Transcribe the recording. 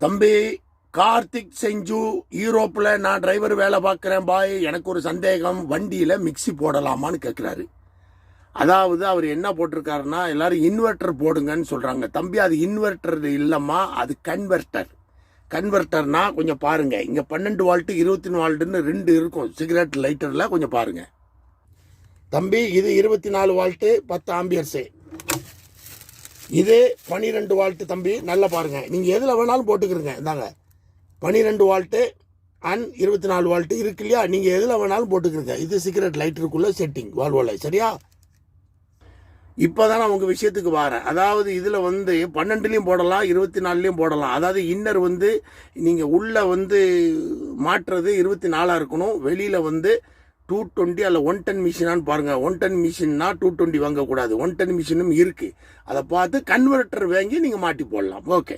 தம்பி கார்த்திக் செஞ்சு யூரோப்பில் நான் டிரைவர் வேலை பார்க்குறேன் பாய். எனக்கு ஒரு சந்தேகம் வண்டியில் மிக்ஸி போடலாமான்னு கேட்குறாரு அதாவது அவர் என்ன போட்டிருக்காருன்னா எல்லாரும் இன்வெர்ட்டர் போடுங்கன்னு சொல்கிறாங்க தம்பி அது இன்வெர்ட்டர் இல்லைம்மா அது கன்வெர்ட்டர் கன்வெர்ட்டர்னா கொஞ்சம் பாருங்கள் இங்கே பன்னெண்டு வால்ட்டு இருபத்தி நாலு வால்ட்டுன்னு ரெண்டு இருக்கும். சிகரெட் லைட்டரில் கொஞ்சம் பாருங்கள் தம்பி இது இருபத்தி நாலு வால்ட்டு பத்து ஆம்பியர்ஸு இது பனிரெண்டு வால்ட்டு தம்பி நல்லா பாருங்க. நீங்கள் எதில் வேணாலும் போட்டுக்கிறங்க இந்தாங்க. பனிரெண்டு வால்ட்டு அண்ட் இருபத்தி நாலு வால்ட்டு இருக்கு இல்லையா? நீங்கள் எதில் வேணாலும் போட்டுக்கிறங்க இது சிகரெட் லைட்டருக்குள்ளே செட்டிங் வால்வோல சரியா? இப்போ தான் நான் உங்கள் விஷயத்துக்கு வரேன். அதாவது இதில் வந்து பன்னெண்டுலேயும் போடலாம் இருபத்தி நாலுலேயும் போடலாம். அதாவது இன்னர் வந்து நீங்கள் உள்ளே வந்து மாற்றுறது இருபத்தி நாலாக இருக்கணும். வெளியில் வந்து டூ டுவெண்ட்டி அல்ல ஒன் டென் மிஷினான்னு பாருங்கள் ஒன் டென் மிஷின்னா டூ டுவெண்ட்டி வாங்கக்கூடாது. ஒன் டென் மிஷினும் இருக்குது அதை பார்த்து கன்வெர்ட்டர் வாங்கி நீங்கள் மாட்டி போடலாம். ஓகே